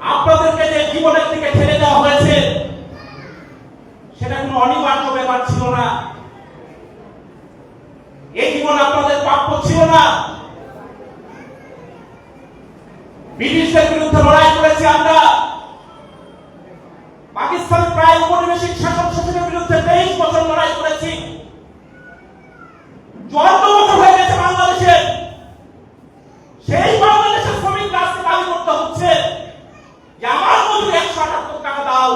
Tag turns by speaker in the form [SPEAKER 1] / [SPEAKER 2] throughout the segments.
[SPEAKER 1] আপনাদেরকে যে জীবনের দিকে ঠেলে দেওয়া হয়েছে, সেটা কোনো অনিবার্য ব্যাপার ছিল না। এই জীবন আপনাদের প্রাপ্য ছিল না। ব্রিটিশদের বিরুদ্ধে লড়াই করেছি আমরা। পাকিস্তান প্রায় উপনিবেশিক শাসন শাসনের বিরুদ্ধে তেইশ বছর লড়াই করেছি। চুয়ান্ন বছর হয়ে গেছে বাংলাদেশে সেই বাংলাদেশের শ্রমিক আজকে দাবি করতে হচ্ছে যে আমার মজুরি একশো আটাত্তর টাকা দাও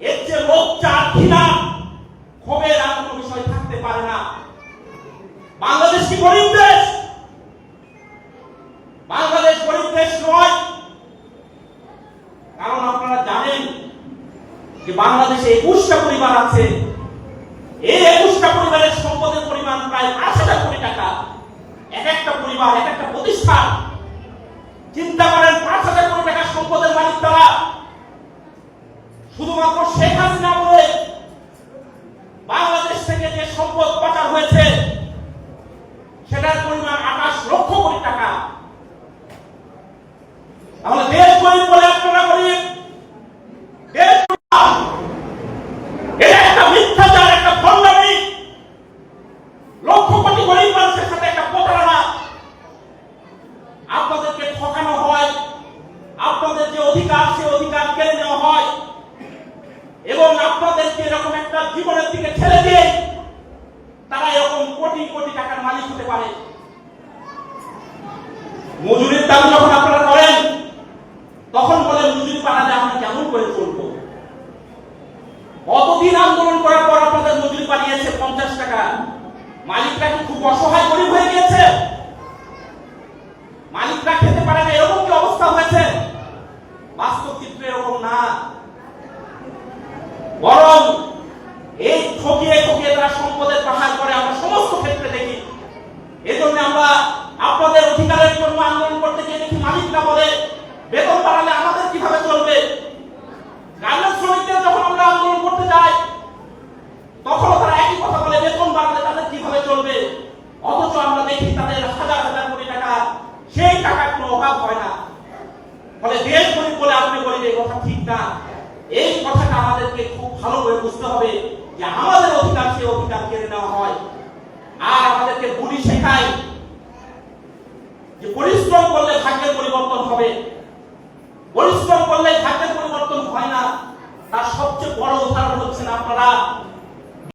[SPEAKER 1] এর যে লোক চার ঘৃণা ক্ষোভের আর কোনো বিষয় থাকতে পারে না। বাংলাদেশ কি গরিব দেশ? বাংলাদেশ গরিব দেশ নয়। কারণ আপনারা জানেন যে বাংলাদেশে একুশটা পরিবার আছে। এই একুশটা পরিবারের সম্পদের পরিমাণ প্রায় পাঁচ হাজার কোটি টাকা। এক একটা পরিবার, এক একটা প্রতিষ্ঠান। চিন্তা করেন, পাঁচ হাজার কোটি টাকার সম্পদের মালিক তারা। শুধুমাত্র শেখ হাসিনা বলে বাংলাদেশ থেকে যে সম্পদ পাচার হয়েছে, সেটার পরিমাণ আঠাশ লক্ষ কোটি টাকা। তাহলে দেশ গরিব বলে আপনারা গরিব। মানুষের সাথে একটা ঠকানো হয়, আপনাদের যে অধিকার, সে অধিকার হয়। এবং আপনাদেরকে এরকম একটা জীবনের দিকে দিয়ে তারা এরকম কোটি কোটি টাকার মালিক হতে পারে মজুরির দাম যখন আপনারা করেন, তখন বলে মজুরি পাঠালে আমরা কেমন করে চলবো? কতদিন আন্দোলন করার পর আপনাদের মজুরি পাঠিয়েছে পঞ্চাশ টাকা। মালিকরা কি খুব অসহায় গরিব হয়ে গিয়েছে? মালিকরা খেতে পারে না, এরকম কি অবস্থা হয়েছে? বাস্তব চিত্র এরকম না। বরং এই ঠকিয়ে ঠকিয়ে তারা সম্পদের পাহাড় করে আমরা সমস্ত ক্ষেত্রে দেখি এই জন্য আমরা আপনাদের অধিকারের জন্য আন্দোলন করতে গিয়ে দেখি বলে বেতন বাড়ালে আমাদের কীভাবে চলবে? গার্মেন্টস শ্রমিকদের যখন আমরা আন্দোলন করতে যাই তখন তারা একই কথা বলে, বেতন বাড়ালে তাদের কীভাবে চলবে? অথচ আমরা দেখি তাদের হাজার হাজার কোটি টাকা, সেই টাকার কোনো অভাব হয় না। ফলে দেশ গরিব বলে আপনি গরিব, এই কথা ঠিক না। এই কথাটা আমাদেরকে খুব ভালো করে বুঝতে হবে যে আমাদের অধিকার সেই অধিকার কেড়ে নেওয়া হয়। আর আমাদেরকে বুড়ি শেখায় যে পরিশ্রম করলে ভাগ্যের পরিবর্তন হবে। পরিশ্রম করলে ভাগ্যের পরিবর্তন হয় না। তার সবচেয়ে বড় উদাহরণ হচ্ছেন আপনারা